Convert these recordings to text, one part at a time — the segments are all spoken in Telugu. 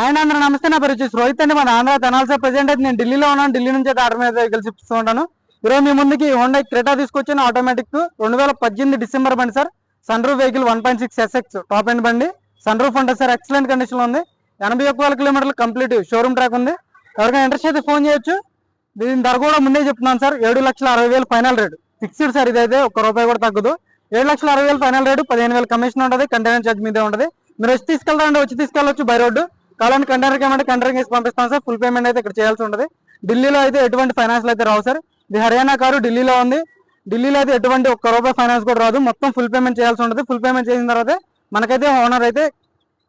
ఆయన అందరూ నమస్తే నా పేరు వచ్చేసి రోహిత్ అండి. మన ఆంధ్ర తెనాల్సే ప్రజెంట్ అయితే నేను ఢిల్లీలో ఉన్నాను. ఢిల్లీ నుంచి అయితే ఆర్డర్ మీద వెహికల్స్ ఇస్తూ ఉంటాను. ఈరోజు మీ ముందుకి హోండా క్రెటా తీసుకొచ్చిన. ఆటోమేటిక్ రెండు వేల పద్దెనిమిది డిసెంబర్ బండి sir. Sunroof vehicle one point six SX top end బండి. సన్ రూఫ్ ఉంటుంది సార్ ఎక్సలెంట్ కండిషన్లో ఉంది. ఎనభై ఒక్క వేల కిలోమీటర్లు కంప్లీట్ షోరూమ్ ట్రాక్ ఉంది. ఎవరికైనా ఇంట్రెస్ట్ అయితే ఫోన్ చేయొచ్చు. దీని ధర కూడా ముందే చెప్తున్నాను సార్. ఏడు లక్షల అరవై వేలు ఫైనల్ రేటు ఫిక్స్డ్ సార్ ఇదైతే ఒక్క రూపాయి కూడా తగ్గదు. ఏడు లక్షల అరవై వేలు ఫైనల్ రేటు పదిహేను వేలు కమిషన్ ఉంటుంది. కంటైనర్ ఛార్జ్ మీదే ఉంటుంది. మీరు వచ్చి తీసుకెళ్తారంటే వచ్చి తీసుకెళ్ళొచ్చు బై రోడ్డు కావాలని కంటైనర్ ఏమంటే కంటైనర్ వేసి పంపిస్తాం సార్. ఫుల్ పేమెంట్ అయితే ఇక్కడ చేయాల్సి ఉంటుంది. ఢిల్లీలో అయితే ఎటువంటి ఫైనాన్స్లు అయితే రావు సార్. ఇది హర్యానా కారు ఢిల్లీలో ఉంది. ఢిల్లీలో అయితే ఎటువంటి ఒక్క రూపాయి ఫైనాన్స్ కూడా రాదు. మొత్తం ఫుల్ పేమెంట్ చేయాల్సి ఉంటుంది. ఫుల్ పేమెంట్ చేసిన తర్వాత మనకైతే ఓనర్ అయితే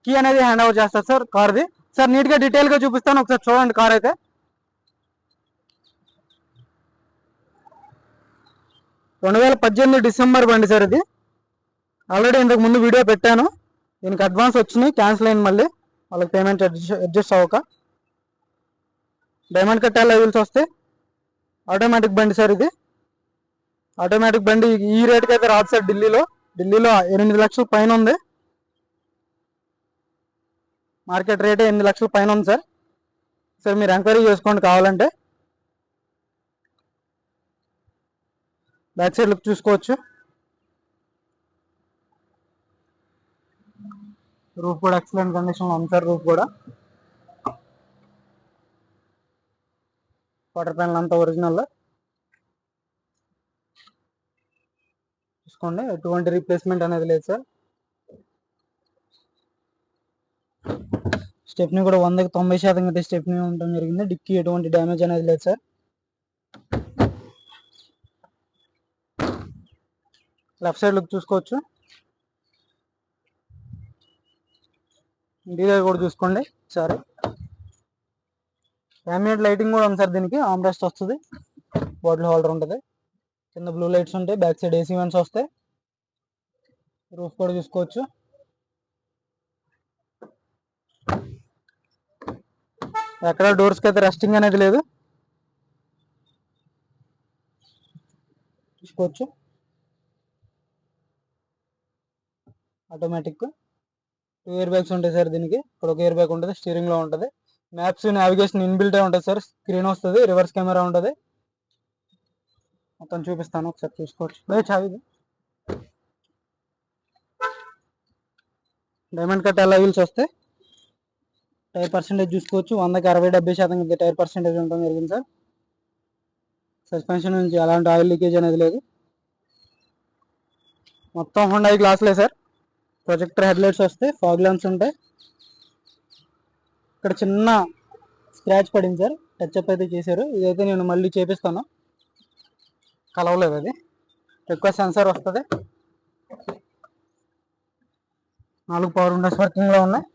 కీ అనేది హ్యాండ్ ఓవర్ చేస్తారు సార్ కార్ది. సార్ నీట్గా డీటెయిల్గా చూపిస్తాను. ఒకసారి చూడండి కార్ అయితే. రెండు వేల పద్దెనిమిది డిసెంబర్ బండి సార్ ఇది. ఆల్రెడీ ఇంతకు ముందు వీడియో పెట్టాను. దీనికి అడ్వాన్స్ వచ్చినాయి. క్యాన్సిల్ అయింది మళ్ళీ. వాళ్ళకి పేమెంట్ అడ్జస్ట్ అవ్వక డైమండ్ కట్టే లెవెల్స్ వస్తే ఆటోమేటిక్ బండి సార్ ఇది. ఆటోమేటిక్ బండి ఈ రేట్కి అయితే రాదు సార్ ఢిల్లీలో. ఢిల్లీలో ఎనిమిది లక్షల పైన ఉంది. మార్కెట్ రేట్ ఎనిమిది లక్షల పైన ఉంది సార్ సార్ మీరు ఎంక్వైరీ చేసుకోండి కావాలంటే. బ్యాక్ సైడ్ లుక్ చూసుకోవచ్చు. రూఫ్ కూడా ఎక్సలెంట్ కండిషన్లో ఉంది సార్ రూఫ్ కూడా. వాటర్ ప్యానల్ అంతా ఒరిజినల్ చూసుకోండి ఎటువంటి రీప్లేస్మెంట్ అనేది లేదు సార్. స్టెప్ని కూడా వందకి తొంభై శాతం అయితే స్టెప్ని ఉండడం జరిగింది. డిక్కీ ఎటువంటి డ్యామేజ్ అనేది లేదు సార్. లెఫ్ట్ సైడ్ లుక్ చూసుకోవచ్చు. ఇంటీరియర్ కూడా చూసుకోండి సరే. ఫ్యామిలీ లైటింగ్ కూడా ఉంది సార్ దీనికి. ఆమ్రెస్ట్ వస్తుంది. బాటిల్ హోల్డర్ ఉంటుంది. కింద బ్లూ లైట్స్ ఉంటాయి. బ్యాక్ సైడ్ ఏసీ వెన్స్ వస్తాయి. రూఫ్ కూడా చూసుకోవచ్చు. ఎక్కడ డోర్స్కి అయితే రెస్టింగ్ అనేది లేదు. చూసుకోవచ్చు. ఆటోమేటిక్. టూ ఇయర్ బ్యాగ్స్ ఉంటాయి సార్ దీనికి. ఇక్కడ ఒక ఇయర్ బ్యాగ్ ఉంటుంది స్టీరింగ్లో ఉంటుంది. మ్యాప్స్ నావిగేషన్ ఇన్బిల్ట్ ఉంటుంది సార్. స్క్రీన్ వస్తుంది రివర్స్ కెమెరా ఉంటుంది. మొత్తం చూపిస్తాను ఒకసారి చూసుకోవచ్చు. బై చావి డైమండ్ కట్ ఎలా వీల్స్ వస్తాయి టైర్ పర్సెంటేజ్ చూసుకోవచ్చు. వందకి అరవై డెబ్బై శాతం టైర్ పర్సెంటేజ్ ఉండడం జరిగింది సార్. సస్పెన్షన్ నుంచి అలాంటి ఆయిల్ లీకేజ్ అనేది లేదు. మొత్తం హుండా గ్లాసులే సార్. ప్రొజెక్టర్ హెడ్ లైట్స్ వస్తాయి ఫాగ్ ల్యాంప్స్ ఉంటాయి. ఇక్కడ చిన్న స్క్రాచ్ పడింది సార్ టచ్అప్ అయితే చేశారు. ఇదైతే నేను మళ్ళీ చేపిస్తాను. కలవలేదు అది. ఎక్కువ సెన్సార్ వస్తుంది. నాలుగు పవర్ విండోస్ వర్కింగ్లో ఉన్నాయి.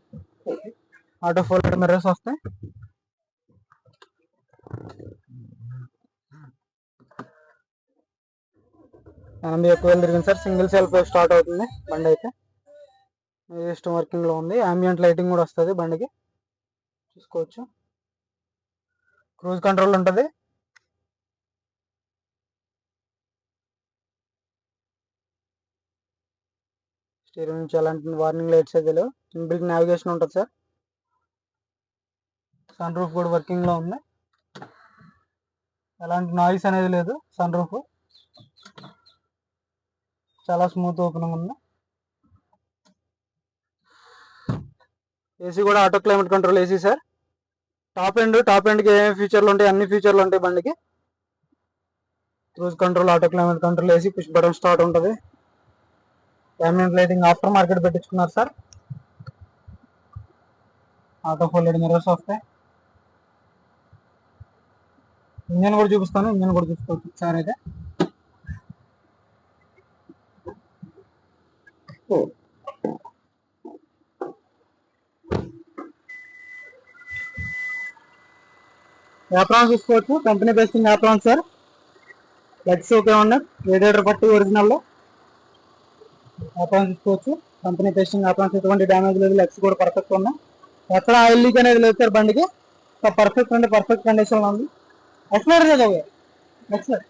ఆటో ఫోల్డర్ మిర్రర్స్ వస్తాయి. ఎనభై ఎక్కువ వేలు తిరిగింది సార్. సింగిల్ సెల్ఫ్ స్టార్ట్ అవుతుంది. బండి అయితే. సిస్టమ్ వర్కింగ్లో ఉంది. అంబియంట్ లైటింగ్ కూడా వస్తుంది బండికి. చూసుకోవచ్చు. క్రూజ్ కంట్రోల్ ఉంటుంది. స్టీరింగ్ నుంచి అలాంటి వార్నింగ్ లైట్స్ అయితే లేవు. ఇన్బిల్ట్ నావిగేషన్ ఉంటుంది సార్. సన్ రూఫ్ కూడా వర్కింగ్లో ఉంది. ఎలాంటి నాయిస్ అనేది లేదు. సన్ రూఫ్ చాలా స్మూత్ ఓపెనింగ్ ఉంది. ఏసీ కూడా auto climate control AC sir top end top ఎండ్కి ఏమేమి ఫీచర్లు ఉంటాయి అన్ని ఫీచర్లు ఉంటాయి బండికి. Cruise control auto climate control AC push button start ఉంటుంది. క్యామినెంట్ లైటింగ్ ఆఫ్టర్ మార్కెట్ పెట్టించుకున్నారు సార్ ఆటో ఫోల్డెడ్ మిర్రర్స్ వస్తాయి. ఇంజన్ కూడా చూపిస్తాను ఇంజన్ కూడా చూసుకోవచ్చు సార్ అయితే. యాప్రాన్ చూసుకోవచ్చు. కంపెనీ బేస్టింగ్ యాప్రాన్ సార్ లెగ్స్ ఓకే ఉన్నాయి. రేడియేటర్ పట్టి ఒరిజినల్లో యాప్రాన్ చూసుకోవచ్చు. కంపెనీ టెస్టింగ్ యాప్రాన్స్ ఎటువంటి డ్యామేజ్ లేదు. లెగ్స్ కూడా పర్ఫెక్ట్ ఉన్నాయి. ఎక్కడ ఆయిల్ లీక్ అనేది లేదు సార్ బండికి. పర్ఫెక్ట్ అంటే పర్ఫెక్ట్ కండిషన్ ఉంది. ఎక్స్ప్లోర్ లేదు సార్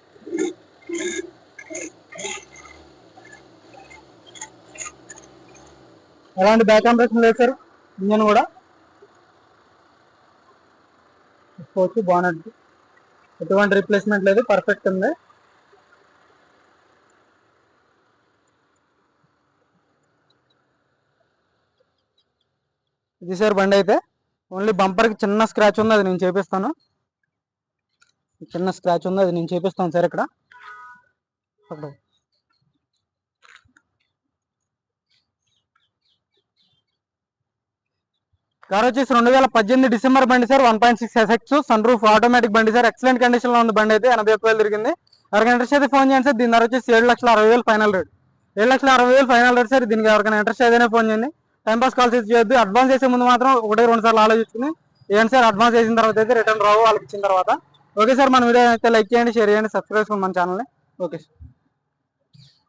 ఎలాంటి బ్యాక్ కంప్రెషన్ లేదు సార్ ఇంజన్ కూడా. చూసుకోవచ్చు బాగున్నట్టు ఎటువంటి రిప్లేస్మెంట్ లేదు పర్ఫెక్ట్ ఉంది. ఇది సార్ బండి అయితే. ఓన్లీ బంపర్కి చిన్న స్క్రాచ్ ఉంది అది నేను చేపిస్తాను. చిన్న స్క్రాచ్ ఉంది అది నేను చేపిస్తాను సార్ ఇక్కడ. అక్కడ కార్ వచ్చేసి రెండు వేల పద్దెనిమిది డిసెంబర్ బండి sir one point six SX sunroof automatic బండి సార్. ఎక్సలెంట్ కండిషన్లో ఉంది బండి అయితే ఎనభై ఒక్క వేలు తిరిగింది. ఎవరికైనా ఇంట్రెస్ట్ అయితే ఫోన్ చేయండి సార్. దీని ధర వచ్చేసి ఏడు లక్షల అరవై వేలు ఫైనల్ రేట్ ఏడు లక్షల అరవై వేలు ఫైనల్ రేట్ సార్. దీనికి ఎవరికైనా ఇంట్రెస్ట్ ఏదైనా ఫోన్ చేయండి. టైం పాస్ కాల్స్ చేయొద్దు. అడ్వాన్స్ చేసే ముందు మాత్రం ఒకటి రెండు సార్లు ఆలోచించుకుని ఏంటి సార్. అడ్వాన్స్ చేసిన తర్వాత అయితే రిటర్న్ రావు. వాళ్ళకి ఇచ్చిన తర్వాత. ఓకే సార్ మన వీడియో అయితే లైక్ చేయండి షేర్ చేయండి సబ్స్క్రైబ్ చేసుకోండి మన ఛానల్ని ఓకే సార్.